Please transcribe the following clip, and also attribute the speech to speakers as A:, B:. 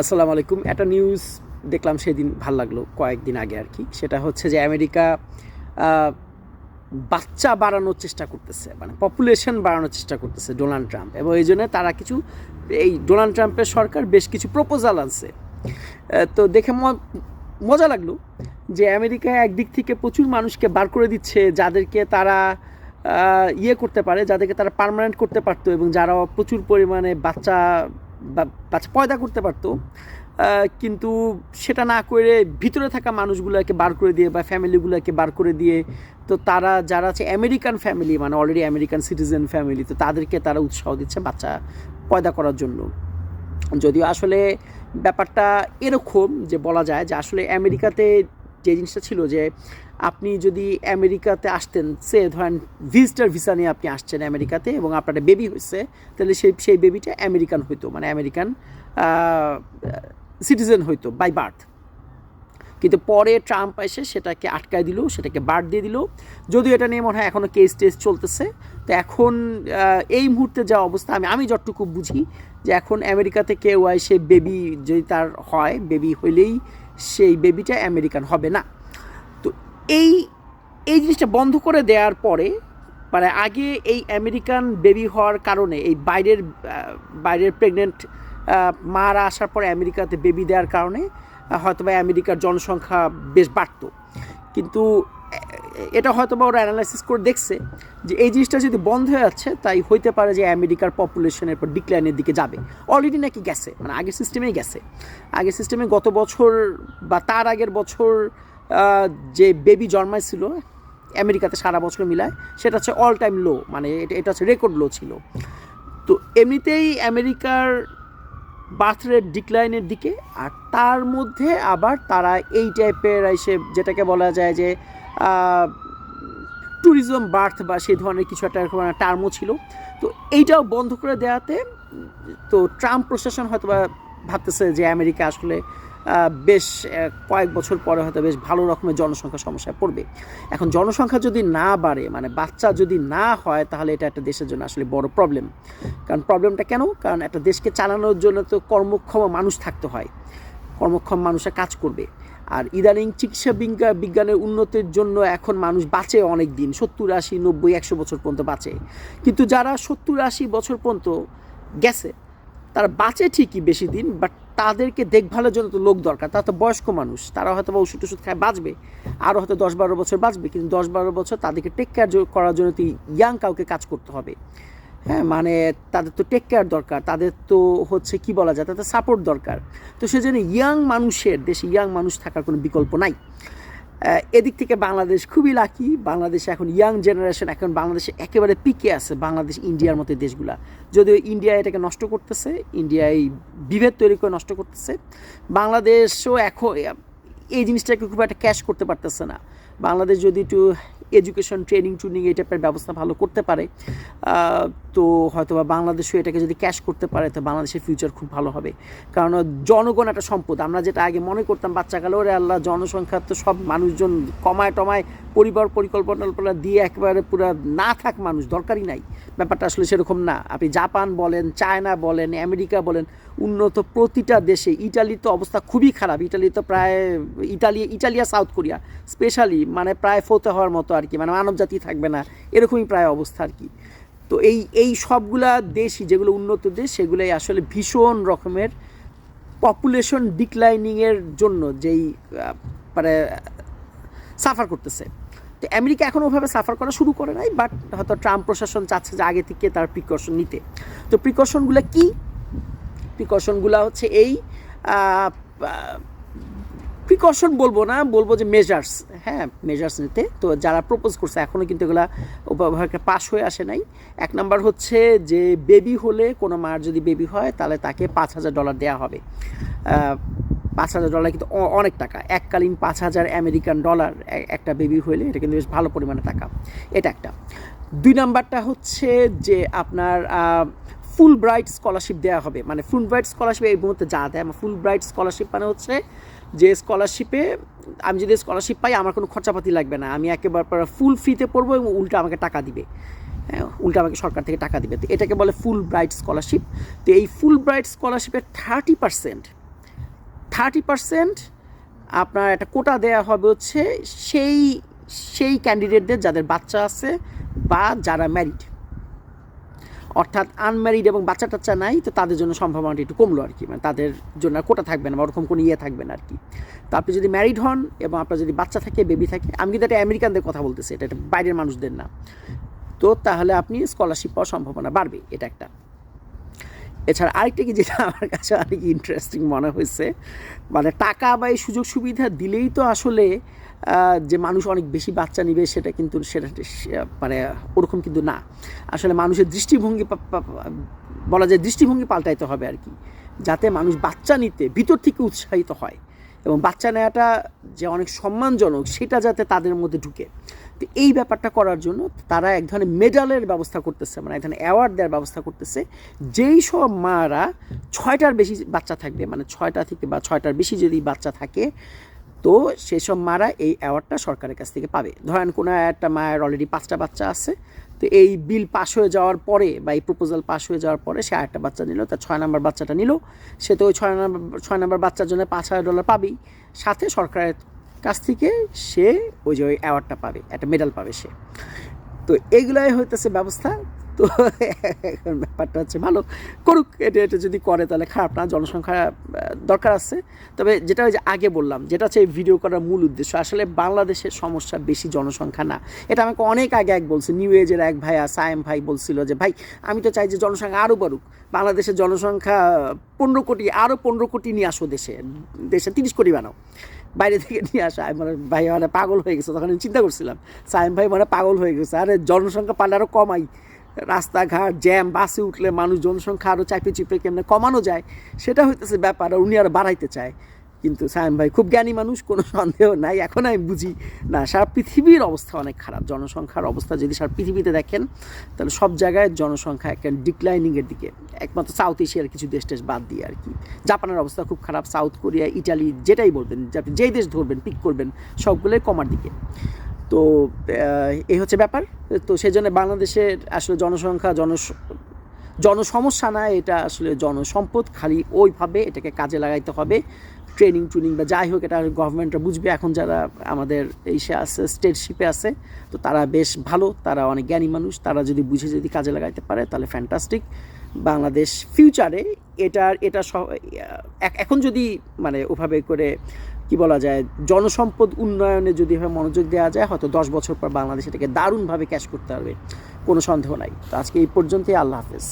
A: আসসালামু আলাইকুম। একটা নিউজ দেখলাম সেদিন ভালো লাগল কয়েকদিন আগে আর কি। সেটা হচ্ছে যে আমেরিকা বাচ্চা বাড়ানোর চেষ্টা করতেছে মানে পপুলেশন বাড়ানোর চেষ্টা করতেছে ডোনাল্ড ট্রাম্প। এবং এই জন্য তারা কিছু, এই ডোনাল্ড ট্রাম্পের সরকার বেশ কিছু প্রপোজাল আনছে। তো দেখে মজা লাগল যে আমেরিকা একদিক থেকে প্রচুর মানুষকে বার করে দিচ্ছে, যাদেরকে তারা ইয়ে করতে পারে, যাদেরকে তারা পার্মানেন্ট করতে পারতো এবং যারা প্রচুর পরিমাণে বাচ্চা বাচ্চা পয়দা করতে পারতো কিন্তু সেটা না করে ভিতরে থাকা মানুষগুলোকে বার করে দিয়ে বা ফ্যামিলিগুলোকে বার করে দিয়ে, তো তারা যারা আছে আমেরিকান ফ্যামিলি মানে অলরেডি আমেরিকান সিটিজেন ফ্যামিলি তো তাদেরকে তারা উৎসাহ দিচ্ছে বাচ্চা পয়দা করার জন্য। যদিও আসলে ব্যাপারটা এরকম যে বলা যায় যে আসলে আমেরিকাতে যে জিনিসটা ছিল যে আপনি যদি আমেরিকাতে আসতেন, সে ধরেন ভিজিটার ভিসা নিয়ে আপনি আসছেন আমেরিকাতে এবং আপনার বেবি হয়েছে, তাহলে সেই সেই বেবিটা আমেরিকান হইতো মানে আমেরিকান সিটিজেন হইতো বাই বার্থ কিন্তু পরে ট্রাম্প এসে সেটাকে আটকায় দিল, সেটাকে বাদ দিয়ে দিল। যদিও এটা নিয়ে মনে হয় এখনও কেস টেস চলতেছে। তো এখন এই মুহূর্তে যা অবস্থা, আমি আমি যতটুকু বুঝি যে এখন আমেরিকাতে ও সে বেবি যদি তার হয় বেবি হইলেই সেই বেবিটা আমেরিকান হবে না। তো এই এই জিনিসটা বন্ধ করে দেওয়ার পরে মানে আগে এই আমেরিকান বেবি হওয়ার কারণে এই বাইরের বাইরের প্রেগনেন্ট মারা আসার পরে আমেরিকাতে বেবি দেওয়ার কারণে হয়তো হয়তোবা আমেরিকার জনসংখ্যা বেশ বাড়তো। কিন্তু এটা হয়তোবা ওরা অ্যানালাইসিস করে দেখছে যে এই জিনিসটা যদি বন্ধ হয়ে যাচ্ছে, তাই হইতে পারে যে আমেরিকার পপুলেশনের পর ডিক্লাইনের দিকে যাবে। অলরেডি নাকি গেছে মানে আগের সিস্টেমেই গেছে। আগের সিস্টেমে গত বছর বা তার আগের বছর যে বেবি জন্মাইছিল, আমেরিকাতে সারা বছর মিলায়, সেটা হচ্ছে অল টাইম লো মানে এটা এটা হচ্ছে রেকর্ড লো ছিল। তো এমনিতেই আমেরিকার বার্থ রেট ডিক্লাইনের দিকে, আর তার মধ্যে আবার তারা এই টাইপের এসে যেটাকে বলা যায় যে ট্যুরিজম বার্থ বা সেই ধরনের কিছু একটা টার্মও ছিল। তো এইটাও বন্ধ করে দেওয়াতে, তো ট্রাম্প প্রশাসন হয়তো বা ভাবতেছে যে আমেরিকা আসলে বেশ কয়েক বছর পরে হয়তো বেশ ভালো রকমের জনসংখ্যা সমস্যায় পড়বে। এখন জনসংখ্যা যদি না বাড়ে মানে বাচ্চা যদি না হয়, তাহলে এটা একটা দেশের জন্য আসলে বড় প্রবলেম কারণ প্রবলেমটা কেন? কারণ একটা দেশকে চালানোর জন্য তো কর্মক্ষম মানুষ থাকতে হয়। কর্মক্ষম মানুষরা কাজ করবে। আর ইদানিং চিকিৎসা বিজ্ঞা বিজ্ঞানের উন্নতির জন্য এখন মানুষ বাঁচে অনেক দিন সত্তর আশি, নব্বই, একশো বছর পর্যন্ত বাঁচে। কিন্তু যারা সত্তর আশি বছর পর্যন্ত গেছে, তারা বাঁচে ঠিকই বেশি দিন বাট তাদেরকে দেখভালের জন্য তো লোক দরকার। তারা তো বয়স্ক মানুষ, তারা হয়তো বা ওষুধ টষুধ খায়, বাঁচবে। আরও হয়তো দশ বারো বছর বাঁচবে, কিন্তু দশ বারো বছর তাদেরকে টেক কেয়ার করার জন্য ইয়াং কাউকে কাজ করতে হবে। হ্যাঁ মানে তাদের তো টেক কেয়ার দরকার, তাদের তো হচ্ছে কি বলা যায়, তাদের সাপোর্ট দরকার। তো সেজন্য ইয়াং মানুষের, দেশে ইয়াং মানুষ থাকার কোনো বিকল্প নাই। এদিক থেকে বাংলাদেশ খুবই লাকি বাংলাদেশে এখন ইয়াং জেনারেশন এখন বাংলাদেশে একেবারে পিকে আছে, বাংলাদেশ, ইন্ডিয়ার মতো দেশগুলা। যদিও ইন্ডিয়া এটাকে নষ্ট করতেছে ইন্ডিয়া এই বিভেদ তৈরি করে নষ্ট করতেছে। বাংলাদেশও এখন, এই জিনিসটাকে খুব একটা ক্যাশ করতে পারতেছে না। বাংলাদেশ যদি একটু এডুকেশন ট্রেনিং ট্রেনিং এই টাইপের ব্যবস্থা ভালো করতে পারে তো হয়তো বা বাংলাদেশও এটাকে যদি ক্যাশ করতে পারে, তো বাংলাদেশের ফিউচার খুব ভালো হবে। কারণ জনগণ একটা সম্পদ। আমরা যেটা আগে মনে করতাম বাচ্চাকালে ওরে আল্লাহ, জনসংখ্যা তো সব মানুষজন কমায় টমায়, পরিবার পরিকল্পনা দিয়ে একেবারে পুরো না থাক মানুষ, দরকারই নাই। ব্যাপারটা আসলে সেরকম না। আপনি জাপান বলেন, চায়না বলেন, আমেরিকা বলেন, উন্নত প্রতিটা দেশে, ইটালির তো অবস্থা খুবই খারাপ। ইটালি তো প্রায়, Italy, Italia, South Korea specially মানে প্রায় ফোতে হওয়ার মতো আর কি মানে মানব জাতি থাকবে না, এরকমই প্রায় অবস্থা আর কি। তো এই এই সবগুলা দেশই, যেগুলো উন্নত দেশ, সেগুলোই আসলে ভীষণ রকমের পপুলেশন ডিক্লাইনিংয়ের জন্য যেই মানে সাফার করতেছে। তো আমেরিকা এখন ওভাবে সাফার করা শুরু করে নাই বাট হয়তো ট্রাম্প প্রশাসন চাচ্ছে যে আগে থেকে তার প্রিকশন নিতে। তো প্রিকশনগুলো কি? প্রিকশনগুলো হচ্ছে এই প্রিকশন বলব না, বলব যে মেজার্স হ্যাঁ মেজার্স নিতে। তো যারা প্রপোজ করছে এখনও কিন্তু এগুলা ওভাবে পাস হয়ে আসে নাই। এক নাম্বার হচ্ছে যে বেবি হলে কোনো মার যদি বেবি হয়, তাহলে তাকে পাঁচ হাজার ডলার দেওয়া হবে। পাঁচ হাজার ডলার কিন্তু অনেক টাকা। এককালীন পাঁচ হাজার আমেরিকান ডলার একটা বেবি হলে এটা কিন্তু বেশ ভালো পরিমাণে টাকা। এটা একটা। দুই নাম্বারটা হচ্ছে যে আপনার ফুল ব্রাইট স্কলারশিপ দেওয়া হবে। মানে ফুল ব্রাইট স্কলারশিপ এই মুহূর্তে যা দেয়, আমার ফুল ব্রাইট স্কলারশিপ মানে হচ্ছে যে স্কলারশিপে আমি যদি স্কলারশিপ পাই, আমার কোনো খরচাপাতি লাগবে না। আমি একেবারে ফুল ফ্রিতে পড়ব এবং উল্টা আমাকে টাকা দিবে। হ্যাঁ উল্টা আমাকে সরকার থেকে টাকা দিবে। তো এটাকে বলে ফুল ব্রাইট স্কলারশিপ তো এই ফুল ব্রাইট স্কলারশিপের থার্টি পার্সেন্ট থার্টি পার্সেন্ট আপনার একটা কোটা দেওয়া হবে হচ্ছে সেই সেই ক্যান্ডিডেটদের যাদের বাচ্চা আছে বা যারা ম্যারিড অর্থাৎ আনম্যারিড এবং বাচ্চা টাচ্চা নাই, তো তাদের জন্য সম্ভাবনাটা একটু কমলো আর কি মানে তাদের জন্য কোটা থাকবে না, বা ওরকম কোনো ইয়ে থাকবে না আর কি তো আপনি যদি ম্যারিড হন এবং আপনার যদি বাচ্চা থাকে বেবি থাকে, আমি কিন্তু এটা আমেরিকানদের কথা বলতেছি, এটা বাইরের মানুষদের না। তো তাহলে আপনি স্কলারশিপ পাওয়ার সম্ভাবনা বাড়বে, এটা একটা। এছাড়া আরেকটা কি যেটা আমার কাছে অনেক ইন্টারেস্টিং মনে হয়েছে মানে টাকা বা এই সুযোগ সুবিধা দিলেই তো আসলে যে মানুষ অনেক বেশি বাচ্চা নিবে সেটা কিন্তু সেটা মানে ওরকম কিন্তু না। আসলে মানুষের দৃষ্টিভঙ্গি বলা যায় দৃষ্টিভঙ্গি পাল্টাইতে হবে আর কি, যাতে মানুষ বাচ্চা নিতে ভিতর থেকে উৎসাহিত হয় এবং বাচ্চা নেওয়াটা যে অনেক সম্মানজনক সেটা যাতে তাদের মধ্যে ঢুকে। তো এই ব্যাপারটা করার জন্য তারা এক ধরনের মেডালের ব্যবস্থা করতেছে মানে এক ধরনের অ্যাওয়ার্ড দেওয়ার ব্যবস্থা করতেছে। যেই সব মারা ছয়টার বেশি বাচ্চা থাকবে মানে ছয়টা থেকে বা ছয়টার বেশি যদি বাচ্চা থাকে, তো সেসব মারা এই অ্যাওয়ার্ডটা সরকারের কাছ থেকে পাবে। ধরেন কোনো একটা মায়ের অলরেডি পাঁচটা বাচ্চা আছে, তো এই বিল পাস হয়ে যাওয়ার পরে বা এই প্রপোজাল পাস হয়ে যাওয়ার পরে সে আরেকটা বাচ্চা নিল, তার ছয় নম্বর বাচ্চাটা নিল। সে তো ওই ছয় নম্বর ছয় নম্বর বাচ্চার জন্য পাঁচ হাজার ডলার পাবেই। সাথে সরকারের কাছ থেকে সে ওই যে ওই অ্যাওয়ার্ডটা পাবে, একটা মেডাল পাবে সে। তো এইগুলাই হইতেছে ব্যবস্থা। তো এখন ব্যাপারটা হচ্ছে ভালো করুক, এটা এটা যদি করে তাহলে খারাপ না, জনসংখ্যা দরকার আছে। তবে যেটা ওই যে আগে বললাম, যেটা হচ্ছে এই ভিডিও করার মূল উদ্দেশ্য, আসলে বাংলাদেশের সমস্যা বেশি জনসংখ্যা না। এটা আমাকে অনেক আগে এক বলছে নিউ এজের এক ভাইয়া সায়েম ভাই বলছিল যে, ভাই, আমি তো চাই যে জনসংখ্যা আরও বাড়ুক। বাংলাদেশের জনসংখ্যা পনেরো কোটি আরও পনেরো কোটি নিয়ে আসো দেশে দেশে তিরিশ কোটি বানাও। বাইরে থেকে নিয়ে আসা, আমি মানে ভাই মানে পাগল হয়ে গেছে, তখন আমি চিন্তা করছিলাম, সাইম ভাই মানে পাগল হয়ে গেছে, আরে জনসংখ্যা পারলে আরও কমাই। রাস্তাঘাট, জ্যাম, বাসে উঠলে মানুষ জনসংখ্যা আরও চাপে চিপে কেমনে কমানো যায়? সেটা হইতেছে ব্যাপার, আর উনি আরও বাড়াইতে চায়। কিন্তু সায়েম ভাই, খুব জ্ঞানী মানুষ, কোনো সন্দেহ নাই। এখন আমি বুঝি, না, সারা পৃথিবীর অবস্থা অনেক খারাপ। জনসংখ্যার অবস্থা যদি সারা পৃথিবীতে দেখেন, তাহলে সব জায়গায় জনসংখ্যা একটা ডিক্লাইনিংয়ের দিকে। একমাত্র সাউথ এশিয়ার কিছু দেশ টেশ বাদ দিয়ে আর কি। জাপানের অবস্থা খুব খারাপ সাউথ কোরিয়া ইটালি যেটাই বলবেন আপনি যেই দেশ ধরবেন পিক করবেন, সবগুলোই কমার দিকে। তো এই হচ্ছে ব্যাপার। তো সেই জন্য বাংলাদেশের আসলে জনসংখ্যা জন জনসমস্যা না, এটা আসলে জনসম্পদ। খালি ওইভাবে এটাকে কাজে লাগাইতে হবে। ট্রেনিং ট্রেনিং বা যাই হোক, এটা গভর্নমেন্টরা বুঝবে। এখন যারা আমাদের ইসে আছে স্টেটশিপে আছে, তো তারা বেশ ভালো, তারা অনেক জ্ঞানী মানুষ। তারা যদি বুঝে যদি কাজে লাগাইতে পারে, তাহলে ফ্যান্টাস্টিক বাংলাদেশ ফিউচারে এটার, এটা এখন যদি মানে ওভাবে করে কি বলা যায়, জনসম্পদ উন্নয়নে যদি মনোযোগ দেওয়া যায়, হয়তো দশ বছর পর বাংলাদেশ এটাকে দারুণভাবে ক্যাশ করতে পারবে। কোনো সন্দেহ নাই। তো আজকে এই পর্যন্তই, আল্লাহ হাফেজ।